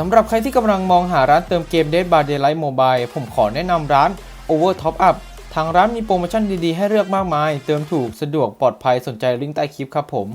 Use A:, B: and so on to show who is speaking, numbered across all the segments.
A: สำหรับใครที่กำลังมองหาร้านเติมเกม Dead by Daylight Mobile ผมขอแนะนำร้าน Over Top Up ทางร้านมีโปรโมชั่นดีๆ ให้เลือกมากมาย เติมถูกสะดวกปลอดภัยสนใจลิงก์ใต้คลิปครับผม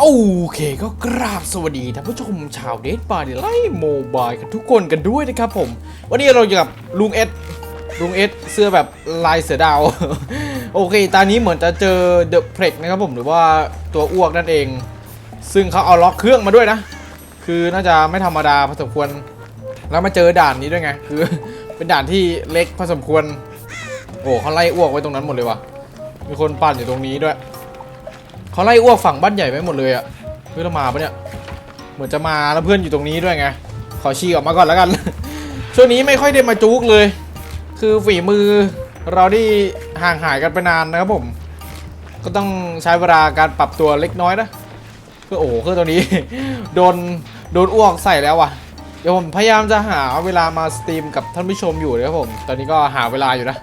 A: โอเคก็กราบสวัสดีท่านผู้ชมชาว Dead by Daylight Mobile กันทุกคนกันด้วยนะครับผม วันนี้เราอยู่กับลุงเอสลุงเอสเสื้อแบบลายเสือดาว โอเค ตอนนี้เหมือนจะเจอเดอะเพล็กนะครับผมหรือว่าตัวอ้วกนั่นเอง ซึ่งเขาเอาล็อกเครื่องมาด้วยนะ คือน่าจะไม่ธรรมดาพอสมควร แล้วมาเจอด่านนี้ด้วยไง คือ เป็นด่านที่เล็กพอสมควร โอ้เขาไล่อ้วกไว้ตรงนั้นหมดเลยว่ะ มีคนปั่นอยู่ตรงนี้ด้วย เขาไล่อ้วกฝั่งบ้านใหญ่ไว้หมดเลยอะเพื่อนมาปะเนี่ย เหมือนจะมาแล้วเพื่อนอยู่ตรงนี้ด้วยไง ขอชี้ออกมาก่อนแล้วกัน ช่วงนี้ไม่ค่อยได้มาจุกเลย คือฝีมือเราที่ห่างหายกันไปนานนะครับผม ก็ต้องใช้เวลาการปรับตัวเล็กน้อยนะคือโอ้โหคือตรงนี้ โดน โดนอ้วกใส่แล้วว่ะ เดี๋ยวผมพยายามจะหาเวลามาสตรีมกับท่านผู้ชมอยู่นะครับผม ตอนนี้ก็หาเวลาอยู่นะ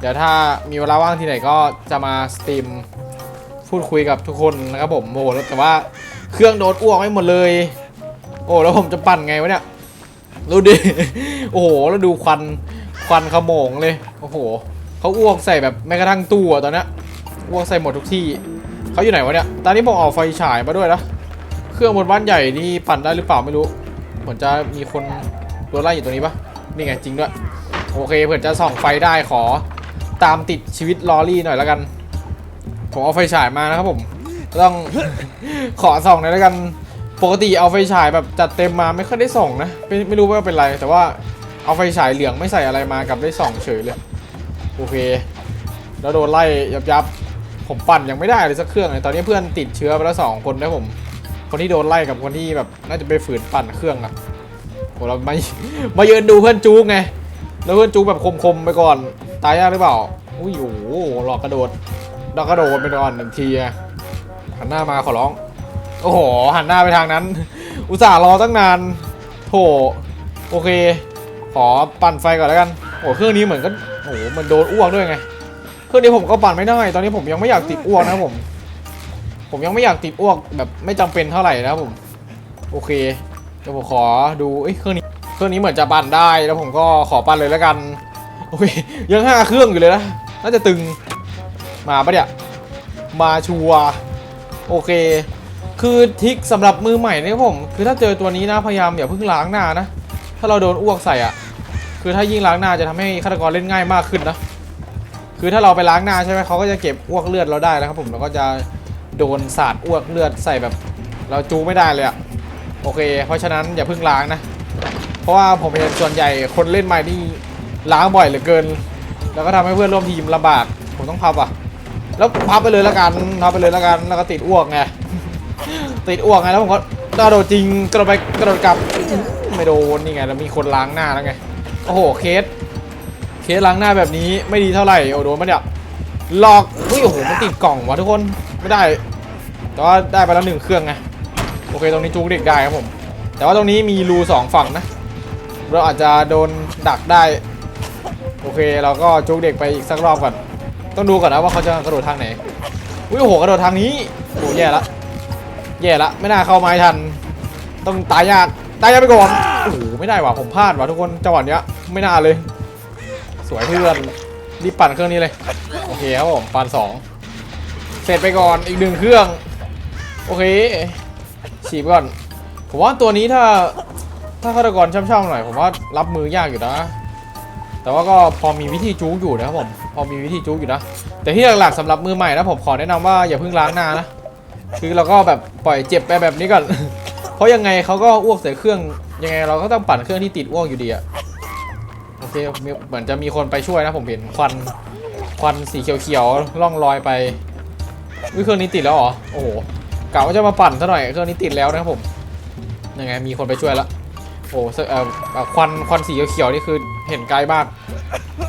A: เดี๋ยวถ้ามีเวลาว่างที่ไหนก็จะมาสตรีมพูดคุยกับทุกคนนะครับผมโอ้โหแล้วแต่ว่าเครื่องโดนอ้วกไม่หมดเลย โอ้แล้วผมจะปั่นไงวะเนี่ยดูดิ โอ้โห แล้วดูควัน ควันขโมงเลย โอ้โห เขาอ้วกใส่แบบแม้กระทั่งตู้อะตอนนี้อ้วกใส่หมดทุกที่ เขาอยู่ไหนวะเนี่ย ตอนนี้ผมเอาไฟฉายมาด้วยนะ เครื่องบนบ้านใหญ่นี่ปั่นได้หรือเปล่าไม่รู้เหมือนจะมีคนตัวไล่อยู่ตรงนี้ปะนี่ไงจริงด้วยโอเคเผื่อจะส่องไฟได้ขอ ตามติดชีวิตลอรี่หน่อยแล้วกัน ผมเอาไฟฉายมานะครับผม ต้องขอส่องหน่อยแล้วกัน ปกติเอาไฟฉายแบบจัดเต็มมาไม่ค่อยได้ส่องนะไม่ไม่รู้ว่าเป็นไรแต่ว่าเอาไฟฉายเหลืองไม่ใส่อะไรมากับได้ส่องเฉยเลยโอเค แล้วโดนไล่ยับยับผมปั่นยังไม่ได้เลยสักเครื่องเลยตอนนี้เพื่อนติดเชื้อไปแล้วสองคนนะผม คนที่โดนไล่กับคนที่แบบน่าจะไปฝืนปั่นเครื่องอะโหเรามามาเยืนดูเพื่อนจูกไงแล้วเพื่อนจูกแบบคมๆไปก่อนตายยากหรือเปล่าอุ้ยโอ้โหหลอกกระโดดหลอกกระโดดไปก่อนหนึ่งทีอะหันหน้ามาขอร้อง โอ้โหหันหน้าไปทางนั้น อุตส่าห์รอตั้งนานโถโอเค ขอปั่นไฟก่อนแล้วกันโอ้เครื่องนี้เหมือนก็โอ้โหมันโดนอ้วกด้วยไงเครื่องนี้ผมก็ปั่นไม่ได้ตอนนี้ผมยังไม่อยากติดอ้วกนะผม ผมยังไม่อยากติดอ้วกแบบไม่จำเป็นเท่าไหร่นะผม โอเคเดี๋ยวผมขอดูเอ้ยเครื่องนี้เครื่องนี้เหมือนจะปั่นได้แล้วผมก็ขอปั่นเลยแล้วกันโอเคยังห้าเครื่องอยู่เลยนะน่าจะตึงมาปะเนี่ยมาชัวโอเค คือทิกสำหรับมือใหม่นะครับผม คือถ้าเจอตัวนี้นะพยายามอย่าเพิ่งล้างหน้านะถ้าเราโดนอ้วกใส่อะ คือถ้ายิ่งล้างหน้าจะทำให้ฆาตกรเล่นง่ายมากขึ้นนะคือถ้าเราไปล้างหน้าใช่ไหมเขาก็จะเก็บอ้วกเลือดเราได้แล้วครับผมเราก็จะ โดนสาดอ้วกเลือดใส่แบบ เราจูไม่ได้เลยอะโอเค เพราะฉะนั้นอย่าเพิ่งล้างนะ เพราะว่าผมเห็นส่วนใหญ่คนเล่นใหม่นี่ล้างบ่อยเหลือเกิน แล้วก็ทำให้เพื่อนร่วมทีมลำบาก ผมต้องพับอะ แล้วพับไปเลยแล้วกันพับไปเลยแล้วกัน แล้วก็ติดอ้วกไง ติดอ้วกไงแล้วผมก็กระโดดจริงกระโดดไปกระโดดกลับไม่โดนนี่ไงแล้วมีคนล้างหน้าแล้วไง โอ้โหเคส เคสล้างหน้าแบบนี้ไม่ดีเท่าไหร่ โอ้โดนมันเนี่ยหลอกอุ้ยโอ้โหมันติดกล่องวะทุกคน ไม่ได้แต่ว่าได้ไปแล้วหนึ่งเครื่องไงโอเคตรงนี้จูกเด็กได้ครับผมแต่ว่าตรงนี้มีรูสองฝั่งนะ เราอาจจะโดนดักได้ โอเคเราก็จูกเด็กไปอีกสักรอบก่อนต้องดูก่อนนะว่าเขาจะกระโดดทางไหนอุ้ยโอ้โหกระโดดทางนี้โอ้แย่ละแย่ละไม่น่าเข้าไม้ทัน ต้องตายยากตายยากไปก่อนโอ้โหไม่ได้ว่ะผมพลาดว่ะทุกคนจังหวะเนี้ยไม่น่าเลย สวยเพื่อนรีบปั่นเครื่องนี้เลยโอเคครับผมปั่นสอง เสร็จไปก่อนอีกหนึ่งเครื่อง โอเคฉีบก่อน ผมว่าตัวนี้ถ้าถ้าฆาตกรช่ำๆหน่อย ผมว่ารับมือยากอยู่นะ แต่ว่าก็พอมีวิธีจู๊กอยู่นะครับผมพอมีวิธีจู๊กอยู่นะ แต่ที่หลักๆสำหรับมือใหม่นะผมขอแนะนำว่าอย่าเพิ่งล้างหน้านะคือเราก็แบบปล่อยเจ็บไปแบบนี้ก่อนเพราะยังไงเขาก็อ้วกใส่เครื่องยังไงเราก็ต้องปั่นเครื่องที่ติดอ้วกอยู่ดีอะโอเคเหมือนจะมีคนไปช่วยนะผมเห็นควันควันสีเขียวๆล่องลอยไป วิเครื่องนี้ติดแล้วเหรอ โอ้โหกะว่าจะมาปั่นซะหน่อย เครื่องนี้ติดแล้วนะครับผม ยังไง มีคนไปช่วยแล้ว โอ้เอ่อเอ่อควันควันสีเขียวๆนี่คือเห็นไกลมาก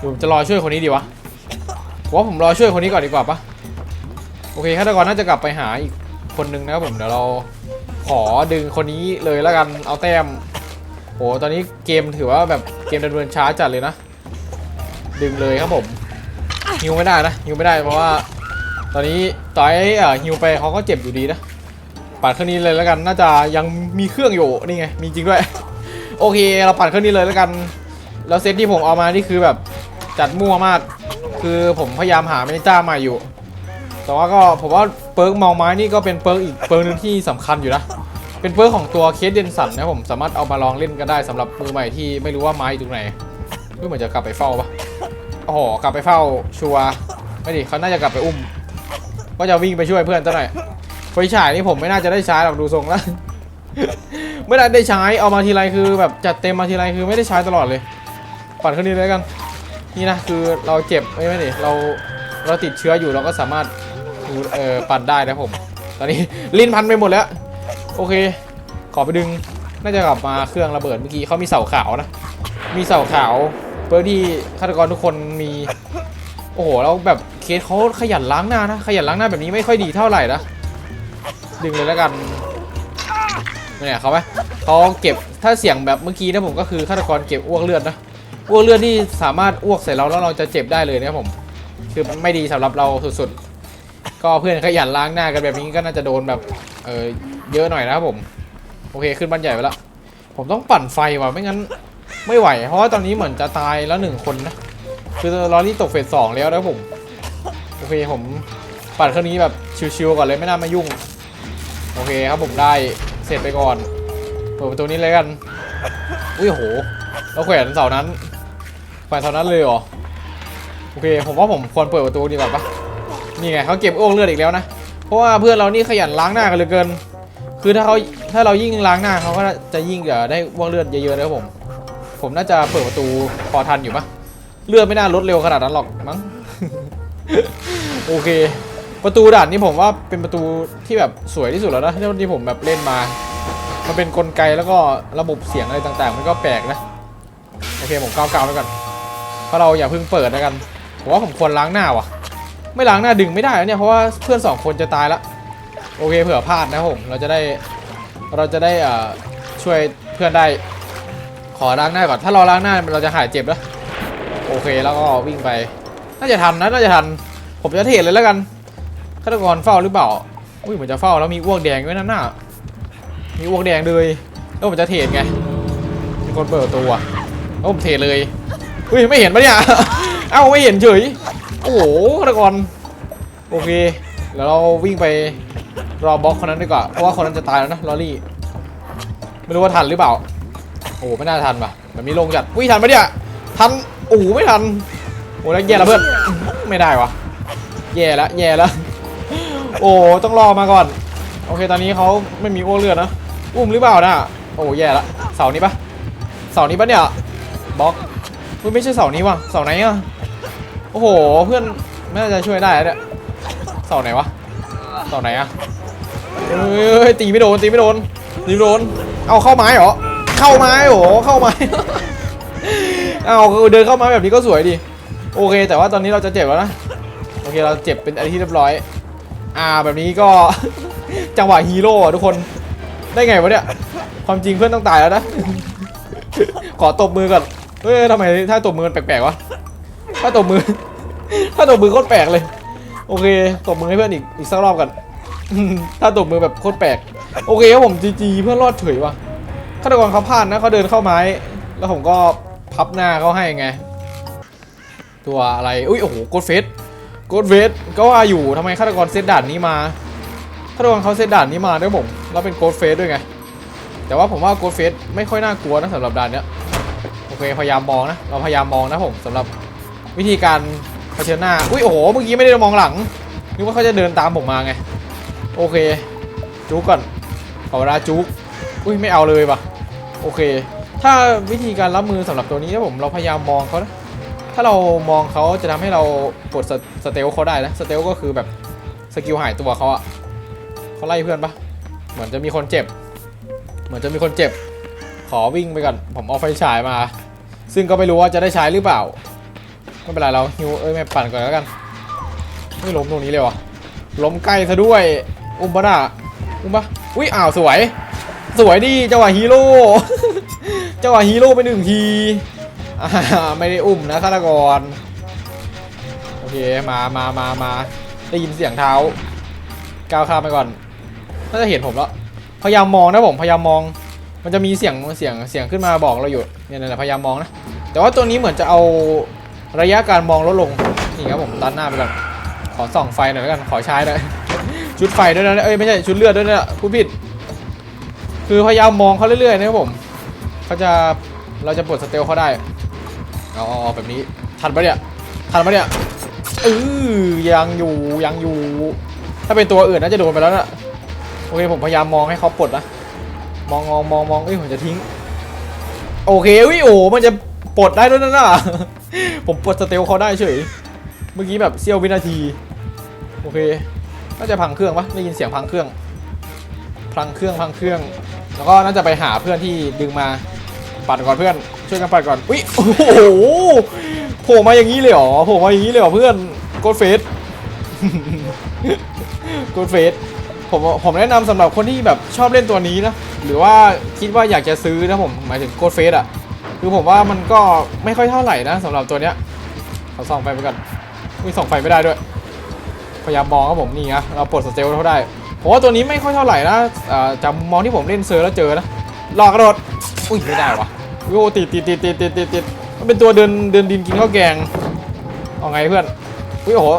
A: ผมจะรอช่วยคนนี้ดีวะว่าผมรอช่วยคนนี้ก่อนดีกว่าปะโอเคฆาตกรน่าจะกลับไปหาอีกคนนึงนะครับผม เดี๋ยวเราขอดึงคนนี้เลยแล้วกัน เอาแต้ม โอ้ตอนนี้เกมถือว่าแบบเกมดำเนินช้าจัดเลยนะ ดึงเลยครับผมฮิวไม่ได้นะฮิวไม่ได้เพราะว่า ตอนนี้ต่อยเอ่อฮิวไปเขาก็เจ็บอยู่ดีนะปัดเครื่องนี้เลยแล้วกันน่าจะยังมีเครื่องอยู่นี่ไงมีจริงด้วย โอเค เราปั่นเครื่องนี้เลยแล้วกันแล้วเซตที่ผมเอามานี่คือแบบจัดมั่วมาก คือผมพยายามหาเมนิจ้าม่อยู่ แต่ว่าก็ผมว่าเปิร์กเมาไม้นี่ก็เป็นเปิร์กอีกเปิร์กหนึงที่สำคัญอยู่นะเป็นเปิร์กของตัวเคสเดนสันนะผมสามารถเอามาลองเล่นกันได้สำหรับมือใหม่ที่ไม่รู้ว่าไม้อยู่ตรงไหนดูเหมือนจะกลับไปเฝ้าปะโอ้โหกลับไปเฝ้าชัวร์ไม่ดิเขาน่าจะกลับไปอุ้ม ก็จะวิ่งไปช่วยเพื่อนซะหน่อยไฟฉายนี่ผมไม่น่าจะได้ใช้หรอกดูทรงแล้ว ไม่ได้ได้ใช้เอามาทีไรคือแบบจัดเต็มมาทีไรคือไม่ได้ใช้ตลอดเลย ปั่นเครื่องนี้เลยกัน นี่นะคือเราเจ็บไม่ไม่ดิเราเราติดเชื้ออยู่เราก็สามารถเอ่อปั่นได้นะผม ตอนนี้ลิ้นพันไปหมดแล้ว โอเค ขอไปดึงน่าจะกลับมาเครื่องระเบิดเมื่อกี้เขามีเสาขาวนะ มีเสาขาวเพื่อที่ฆาตกรทุกคนมี โอ้โหแล้วแบบเคสเขาขยันล้างหน้านะขยันล้างหน้าแบบนี้ไม่ค่อยดีเท่าไหร่นะดึงเลยแล้วกันเนี่ยเขาไหมเขาเก็บถ้าเสียงแบบเมื่อกี้นะผมก็คือฆาตกรเก็บอ้วกเลือดนะอ้วกเลือดที่สามารถอ้วกใส่เราแล้วเราจะเจ็บได้เลยนะผมคือไม่ดีสำหรับเราสุดๆ ก็เพื่อนขยันล้างหน้ากันแบบนี้ก็น่าจะโดนแบบเออเยอะหน่อยนะครับผม โอเคขึ้นบ้านใหญ่ไปแล้วผมต้องปั่นไฟว่ะไม่งั้นไม่ไหว เพราะว่าตอนนี้เหมือนจะตายแล้วหนึ่งคนนะ คือลอรี่ตกเฟสสองแล้วนะผม โอเคผมปั่นเครื่องนี้แบบชิวๆก่อนเลยไม่น่ามายุ่ง โอเคครับผมได้เสร็จไปก่อนเปิดประตูนี้เลยกันอุ้ยโหแล้วแขวนเสานั้นแขวนเสานั้นเลยเหรอโอเคผมว่าผมควรเปิดประตูดีกว่าปะนี่ไงเขาเก็บอ้วกเลือดอีกแล้วนะเพราะว่าเพื่อนเรานี่ขยันล้างหน้ากันเหลือเกิน คือถ้าเขาถ้าเรายิ่งล้างหน้าเขาก็จะยิ่งเดี๋ยวได้อ้วกเลือดเยอะๆนะครับผม ผมน่าจะเปิดประตูพอทันอยู่ปะ เลือดไม่น่าลดเร็วขนาดนั้นหรอกมั้ง โอเค ประตูด่านนี้ผมว่าเป็นประตูที่แบบสวยที่สุดแล้วนะที่ผมแบบเล่นมา มันเป็นกลไกแล้วก็ระบบเสียงอะไรต่างๆ มันก็แปลกนะ โอเคผมก้าวๆไว้ก่อน เพราะเราอย่าเพิ่งเปิดแล้วกัน ผมว่าผมควรล้างหน้าว่ะ ไม่ล้างหน้าดึงไม่ได้แล้วเนี่ยเพราะว่าเพื่อนสองคนจะตายละ โอเคเผื่อพลาดนะผม เราจะได้ เราจะได้อ่ช่วยเพื่อนได้ ขอล้างหน้าก่อน ถ้าเราล้างหน้าเราจะหายเจ็บแล้ว อเคแล้วก็วิ่งไป น่าจะทันนะน่าจะทัน ผมจะเทรดเลยแล้วกันฆาตกรเฝ้าหรือเปล่า อุ้ยเหมือนจะเฝ้าแล้วมีอ้วกแดงด้วยนั่นน่ะมีอ้วกแดงเลยแล้วผมจะเทรดไงมีคนเปิดตัวแล้วผมเทรดเลยอุ้ยไม่เห็นปะเนี่ย เอ้าไม่เห็นเฉย โอ้โหฆาตกรโอเคแล้วเราวิ่งไปรอบล็อกคนนั้นดีกว่า เพราะว่าคนนั้นจะตายแล้วนะลอรี่ ไม่รู้ว่าทันหรือเปล่า โอ้ไม่น่าทันป่ะแบบนี้ลงจัดอุ้ยทันปะเนี่ย ทัน โอ้ไม่ทันโอ้แล้วแย่แล้วเพื่อนไม่ได้วะแย่แล้วแย่แล้วโอ้ต้องรอมาก่อน โอเคตอนนี้เขาไม่มีโอ้เลือดนะอุ้มหรือเปล่านะโอ้แย่ละเสานี้ปะเสานี้ปะเนี่ยบล็อกไม่ใช่เสานี้ว่ะเสาไหนอะโอ้โหเพื่อนไม่น่าจะช่วยได้แล้วเนี่ยเสาไหนวะเสาไหนอะเอ้ยตีไม่โดนตีไม่โดนตีโดน เอาเข้าไม้เหรอเข้าไม้โหเข้าไม้ เอาเดินเข้ามาแบบนี้ก็สวยดีโอเค แต่ว่าตอนนี้เราจะเจ็บแล้วนะโอเคเราเจ็บเป็นอะไรที่เรียบร้อย อ่าแบบนี้ก็ จังหวะฮีโร่อะทุกคนได้ไงวะเนี่ยความจริงเพื่อนต้องตายแล้วนะ ขอตบมือก่อนเฮ้ยทำไมถ้าตบมือมันแปลกๆวะถ้าตบมือ ถ้าตบมือโคตรแปลกเลย โอเคตบมือให้เพื่อนอีกอีกสักรอบกันถ้าตบมือแบบโคตรแปลกโอเคครับผมจีจีเพื่อนรอดเฉยว่ะฆาตกรเขาพลาดนะเขาเดินเข้าไม้ แล้วผมก็ พับหน้าเขาให้ไง ตัวอะไร อุ้ย โอ้โหโกดเฟสโกดเฟสก็ว่าอยู่ทำไมฆาตกรเซตด่านนี้มาฆาตกรเขาเซตด่านนี้มาด้วยผมแล้วเป็นโกดเฟสด้วยไง แต่ว่าผมว่าโกดเฟสไม่ค่อยน่ากลัวนะสำหรับด่านเนี้ยโอเคพยายามมองนะเราพยายามมองนะผมสำหรับวิธีการเผชิญหน้าอุ้ยโอ้โหเมื่อกี้ไม่ได้มองหลังนึกว่าเขาจะเดินตามผมมาไง โอเค จุกก่อนขอเวลาจุกอุ้ยไม่เอาเลยว่ะโอเค ถ้าวิธีการรับมือสำหรับตัวนี้นะผมเราพยายามมองเขานะถ้าเรามองเขาจะทำให้เราปลดสสเตลเขาได้นะสเตลก็คือแบบสกิลหายตัวเขาอะเขาไล่เพื่อนปะเหมือนจะมีคนเจ็บ เหมือนจะมีคนเจ็บ ขอวิ่งไปก่อนผมเอาไฟฉายมา ซึ่งก็ไม่รู้ว่าจะได้ใช้หรือเปล่าไม่เป็นไรเราฮิวเอ้ยไม่ปั่นก่อนแล้วกันไม่ล้มตรงนี้เลยวะล้มใกล้ซะด้วย อุ้มปะน่ะอุ้มปะอุ้ยอ้าวสวย สวยดีจังหวะฮีโร่ จังหวะฮีโร่ไปหนึ่งทีไม่ได้อุ้มนะฆาตกรโอเคมามามามาได้ยินเสียงเท้าก้าวข้ามไปก่อนน่าจะเห็นผมแล้วพยายามมองนะผมพยายามมอง มันจะมีเสียงเสียงเสียงขึ้นมาบอกเราอยู่เนี่ยนะพยายามมองนะแต่ว่าตัวนี้เหมือนจะเอาระยะการมองลดลงนี่ครับผมตันหน้าไปก่อนขอส่องไฟหน่อยแล้วกันขอใช้หน่อยชุดไฟด้วยนะเอ้ยไม่ใช่ชุดเลือดด้วยนะผู้ผิด คือพยายามมองเขาเรื่อยๆนะครับผม เขาจะเราจะปลดสเตลเขาได้เอาเอาแบบนี้ทันปะเนี่ยทันปะเนี่ยเออยังอยู่ยังอยู่ ถ้าเป็นตัวอื่นน่าจะโดนไปแล้วนะโอเคผมพยายามมองให้เขาปลดนะมองมองมองมองเอ้ยผมจะทิ้ง โอเคอุ้ยโอ้มันจะปลดได้ด้วยนะน่ะผมปลดสเตลเขาได้เฉยเมื่อกี้แบบเสี้ยววินาที โอเคน่าจะพังเครื่องปะได้ยินเสียงพังเครื่อง พังเครื่องพังเครื่อง แล้วก็น่าจะไปหาเพื่อนที่ดึงมา ปัดก่อนเพื่อน ช่วยกันปัดก่อน อุ้ย โอ้โห โผล่มาอย่างนี้เลยเหรอ โผล่มาอย่างนี้เลยเหรอเพื่อน โกดเฟสกูดเฟสผมผมแนะนำสำหรับคนที่แบบชอบเล่นตัวนี้นะ หรือว่าคิดว่าอยากจะซื้อนะผม หมายถึงโกดเฟสอะ คือผมว่ามันก็ไม่ค่อยเท่าไหร่นะสำหรับตัวเนี้ยเขาส่องไฟไปก่อนมีส่องไฟไม่ได้ด้วย พยายามมองครับผมนี่นะเราปลดสเตลเขาได้ผมว่าตัวนี้ไม่ค่อยเท่าไหร่นะจำมองที่ผมเล่นเซอร์แล้วเจอนะหลอกกระโดดอุ้ยไม่ได้วะ วิโอ้ติดติดติดติดติดติดติดมันเป็นตัวเดินเดินดินกินข้าวแกง เอาไงเพื่อนอุ้ยโอ้โห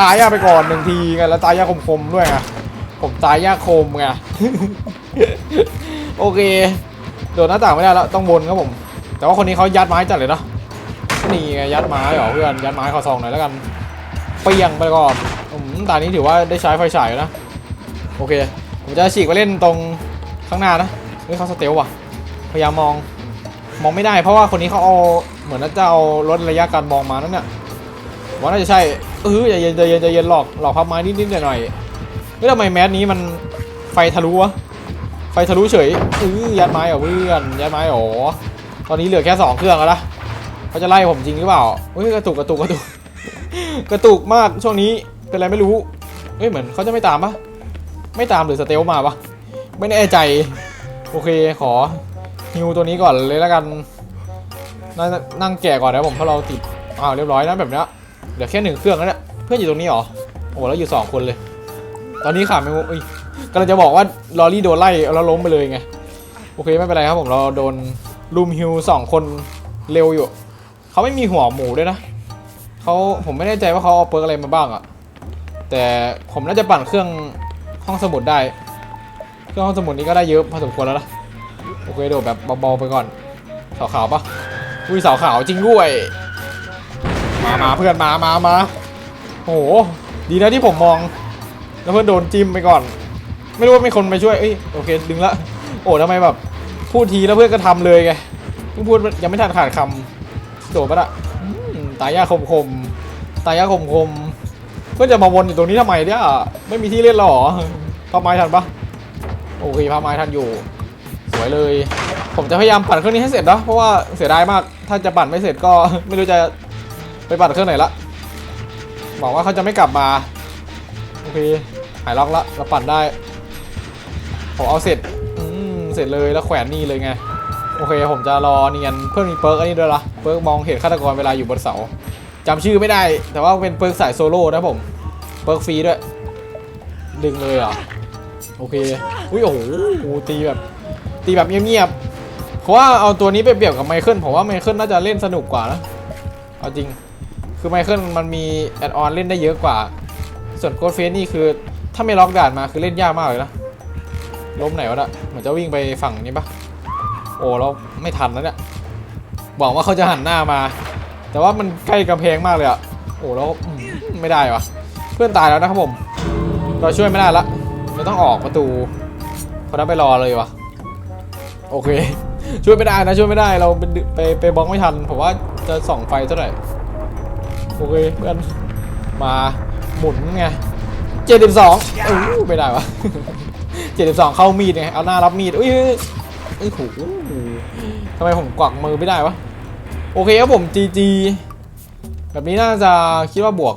A: ตายยากไปก่อนหนึ่งทีไงแล้วตายยากคมๆด้วยไงผมตายยากคมไงโอเคโดดหน้าต่างไม่ได้แล้วต้องวนครับผม แต่ว่าคนนี้เขายัดไม้จัดเลยเนาะนี่ไงยัดไม้เหรอเพื่อนยัดไม้ขอซองหน่อยแล้วกันเปียงไปก่อนอืมตอนนี้ถือว่าได้ใช้ไฟฉายนะโอเค ผมจะฉีกไปเล่นตรงข้างหน้านะเฮ้ยเขาสเตลว่ะ พยายามมอง มองไม่ได้เพราะว่าคนนี้เขาเอาเหมือนจะเอาลดระยะการมองมานั่นเนี่ยว่าน่าจะใช่เออใจเย็นใจเย็นใจเย็นหลอกหลอกพับไม้นิดๆหน่อยๆเฮ้ยทำไมแมสนี้มันไฟทะลุวะไฟทะลุเฉยเออยัดไม้เหรอเพื่อนยัดไม้เหรอตอนนี้เหลือแค่สองเครื่องแล้วนะเขาจะไล่ผมจริงหรือเปล่าเฮ้ยกระตุกกระตุกกระตุกกระตุกมากช่วงนี้เป็นไรไม่รู้เฮ้ยเหมือนเขาจะไม่ตามปะไม่ตามหรือสเตลมาปะไม่แน่ใจโอเคขอ ฮิวตัวนี้ก่อนเลยแล้วกันน่านั่งแก่ก่อนนะผมเพราะเราติดอ้าวเรียบร้อยนะแบบนี้ยเหลือแค่หนึ่งเครื่องแล้วเนี่ยเพื่อนอยู่ตรงนี้เหรอโอ้แล้วอยู่สองคนเลย ตอนนี้ขาดไม่มุกอุ้ยกำลังจะบอกว่าลอรี่โดนไล่แล้วล้มไปเลยไงโอเคไม่เป็นไรครับผมเราโดนลูมฮิวสองคนเร็วอยู่เขาไม่มีหัวหมูด้วยนะเขาผมไม่แน่ใจว่าเขาเอาเปิร์กอะไรมาบ้างอะแต่ผมน่าจะปั่นเครื่องห้องสมุดได้ เครื่องห้องสมุดนี้ก็ได้เยอะพอสมควรแล้วนะ โอเคโดดแบบเบาๆไปก่อนเสาขาวปะอุ้ยเสาขาวจริงด้วย มามาเพื่อนมามามาโหดีนะที่ผมมอง แล้วเพื่อนโดนจิ้มไปก่อน ไม่รู้ว่ามีคนไปช่วยเอ้ยโอเคดึงละโอ้ทำไมแบบพูดทีแล้วเพื่อนก็ทำเลยไงเพิ่งพูดยังไม่ทันขาดคำโดดปะละตายยาคมคมตายยาคมคมเพื่อนจะมาวนอยู่ตรงนี้ทำไมเนี่ยไม่มีที่เล่นหรอพับไม้ทันปะโอเคพับไม้ทันอยู่ วยเลย ผมจะพยายามปั่นเครื่องนี้ให้เสร็จนะเพราะว่าเสียดายมาก ถ้าจะปั่นไม่เสร็จก็ไม่รู้จะไปปั่นเครื่องไหนละบอกว่าเขาจะไม่กลับมาโอเคหายล็อกละเราปั่นได้ผมเอาเสร็จอืมเสร็จเลยแล้วแขวนนี่เลยไงโอเค ผมจะรอเนียนเพื่อนมีเปิร์กอันนี้ด้วยละเปิร์กมองเห็นฆาตกรเวลาอยู่บนเสาจำชื่อไม่ได้ แต่ว่าเป็นเปิร์กสายโซโล่นะผมเปิร์กฟรีด้วยดึงเลยอะโอเคอุ้ยโอ้โหตีแบบ ตีแบบเงียบๆเพราะว่าเอาตัวนี้ไปเปรียบกับไมเคิลผมว่าไมเคิลน่าจะเล่นสนุกกว่านะเอาจริงคือไมเคิลมันมีแอดออนเล่นได้เยอะกว่า ส่วนโกดเฟสนี่คือถ้าไม่ล็อกด่านมาคือเล่นยากมากเลยนะล้มไหนวะน่ะเหมือนจะวิ่งไปฝั่งนี้ปะโอ้เราไม่ทันแล้วเนี่ยบอกว่าเขาจะหันหน้ามา แต่ว่ามันใกล้กำแพงมากเลยอะโอ้แล้วไม่ได้วะเพื่อนตายแล้วนะครับผม เราช่วยไม่ได้ละเราต้องออกประตูเขาได้ไปรอเลยวะ โอเค ช่วยไม่ได้นะช่วยไม่ได้เราไปไปไปบล็อกไม่ทันผมว่าจะส่องไฟเท่าไหร่โอเคเพื่อนมาหมุนไงเจ็ดสิบสองเออไม่ได้วะเจ็ดสิบสองเข้ามีดไงเอาหน้ารับมีดอุ้ยเอ้ยเอ้ยโหทำไมผมกวักมือไม่ได้วะ โอเคครับผมจีจีแบบนี้น่าจะคิดว่าบวก